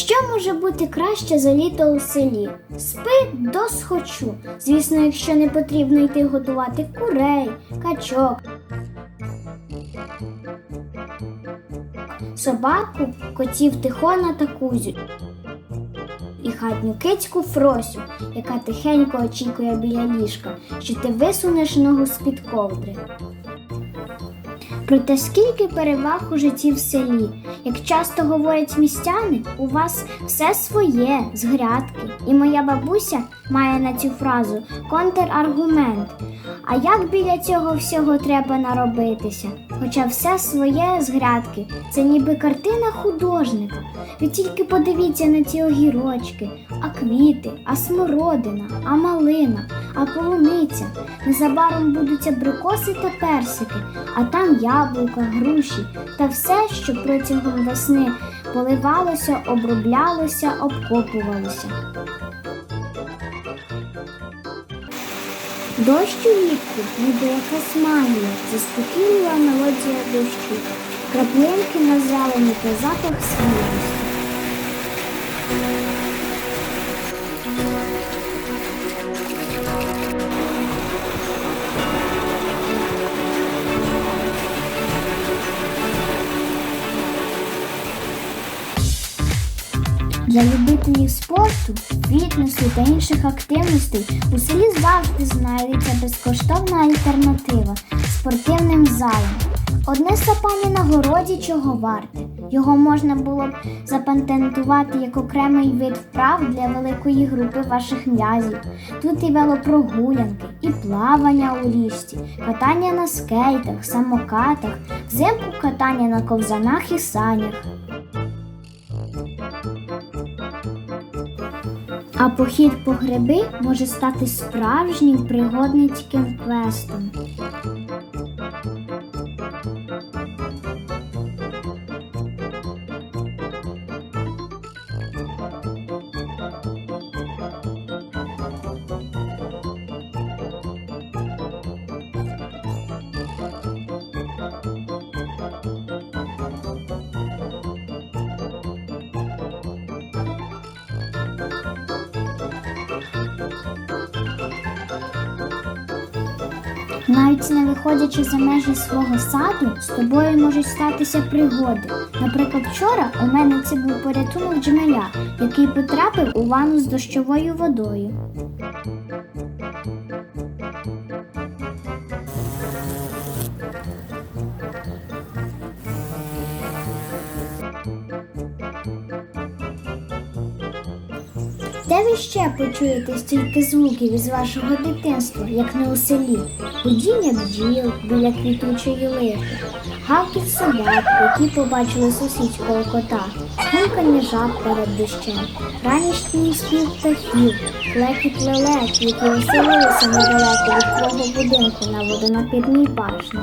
Що може бути краще за літо у селі? Спи до схочу. Звісно, якщо не потрібно йти готувати курей, качок. Собаку, котів Тихона та Кузю. І хатню кицьку Фросю, яка тихенько очікує біля ліжка, що ти висунеш ногу з-під ковдри. Проте скільки переваг у житті в селі, як часто говорять містяни, у вас все своє з грядки. І моя бабуся має на цю фразу контраргумент. А як біля цього всього треба наробитися? Хоча все своє з грядки це ніби картина художника. Ви тільки подивіться на ці огірочки, а квіти, а смородина, а малина, а полуниця. Незабаром будуть абрикоси та персики, а там яблука, груші та все, що протягом весни поливалося, оброблялося, обкопувалося. Дощ улітку, ніби якась магія, заспокійлива мелодія дощу, краплинки на зелені та запах свіжості. Для любителів спорту, фітнесу та інших активностей у селі завжди знайдеться безкоштовна альтернатива спортивним залам. Одне сапання на городі чого варте. Його можна було б запатентувати як окремий вид вправ для великої групи ваших м'язів. Тут і велопрогулянки, і плавання у річці, катання на скейтах, самокатах, взимку катання на ковзанах і санях. А похід по гриби може стати справжнім пригодницьким квестом. Навіть не виходячи за межі свого саду, з тобою можуть статися пригоди. Наприклад, вчора у мене це був порятунок джмеля, який потрапив у ванну з дощовою водою. Де ви ще почуєте стільки звуків із вашого дитинства, як не у селі? Гудіння бджіл біля квітучої липи, гавкіт собак, які побачили сусідського кота, гулкання жаб перед дощем, ранішній спів птахів, клекіт лелек, які оселилися недалеко від твого будинку на водонапірній башні.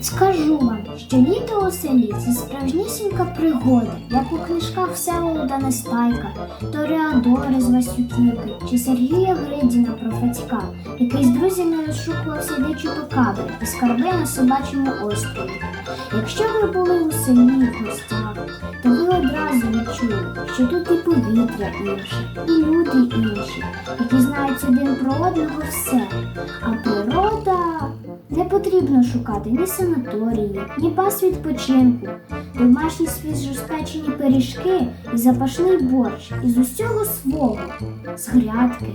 Скажу вам, що літо у селі це справжнісінька пригода, як у книжках Всеволода Нестайка, Тореадори з Васюківки чи Сергія Гридіна про Фацька, який з друзями розшукував сидячі покаби і скарби на собачому острові. Якщо ви були у селі в гостях, відчули, що тут і повітря інше, і люди інші, які знають один про одного все. А природа не потрібно шукати ні санаторії, ні баз відпочинку, домашні свіжоспечені пиріжки і запашний борщ із усього свого, з грядки.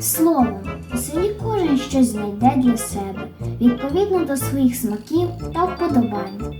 Словом, у селі кожен щось знайде для себе, відповідно до своїх смаків та вподобань.